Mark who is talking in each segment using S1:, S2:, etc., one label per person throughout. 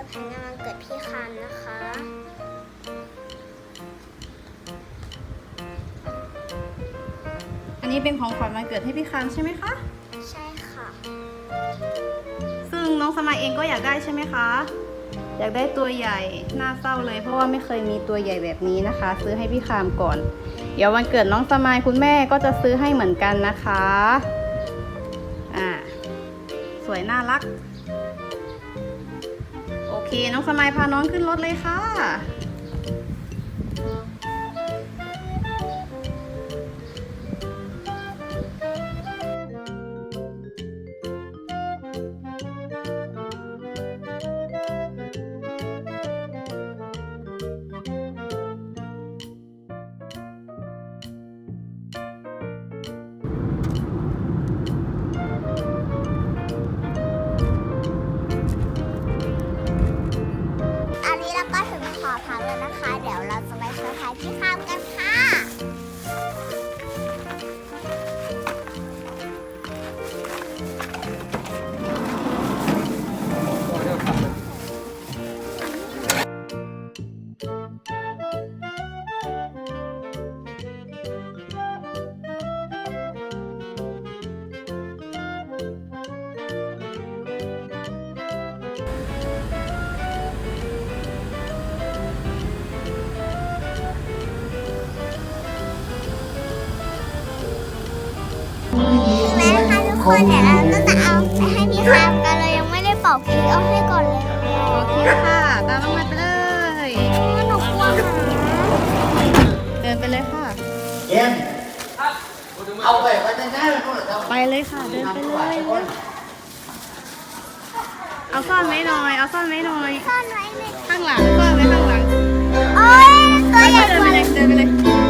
S1: อร์ไพรส์งานวันเกิ
S2: ดพี่คันนะคะ
S1: อันนี้เป็นของขวัญวันเกิดให้พี่คันใช่ไหมคะ
S2: ใช่ค่ะ
S1: ซึ่งน้องสมัยเองก็อยากได้ใช่ไหมคะ อยากได้ตัวใหญ่น่าเศร้าเลย เพราะว่าไม่เคยมีตัวใหญ่แบบนี้นะคะ ซื้อให้พี่คามก่อน เดี๋ยววันเกิดน้องสมายคุณแม่ก็จะซื้อให้เหมือนกันนะคะ อ่า สวยน่ารัก เค น้องสมัยพาน้องขึ้นรถเลยค่ะ
S2: แม่นะคะทุกคนเดี๋ยวเราก็จะเอาไปให้พี่ข้ามกันเลยยังไม่ได้เป่าเค้กเอาให้ก่อนเลย
S1: โอเคค่ะ ตามน้องมาไปเลย
S2: หนูกลัวหมา
S1: เดินไปเลยค่ะ
S3: เอ็มเอาไปไว้ในหน้าเลยพวกเรา
S1: ไปเลยค่ะ เดินไปเลยเร็วเอาซ่อนไว้หน่อย เอาซ่อนไว้หน่อย
S2: ซ่อนไว้เลย
S1: ข้างหลังซ่อนไว้ข้างหลัง
S2: โอ้ยตัวใหญ่
S1: เดิ
S2: ก
S1: นไป
S2: ว่า
S1: เลยเดินไปเลย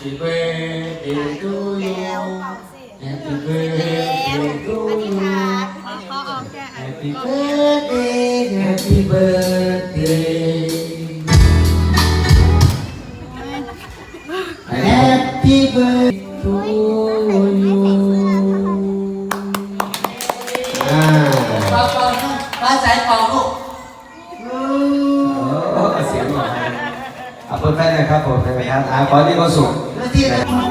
S3: Happy birthday to you Happy birthday to you
S1: ขอออกแก้อัน
S3: Happy birthday Happy birthday Happy birthday to you อ่า
S4: เป่าเป่าฟ้าใสเป่าลูก
S3: โอ้เสียงหน่อยอะเปิดไฟหน่อยครับผมเปิดไฟครับอ่าขอที่ความสุข
S4: Yeah.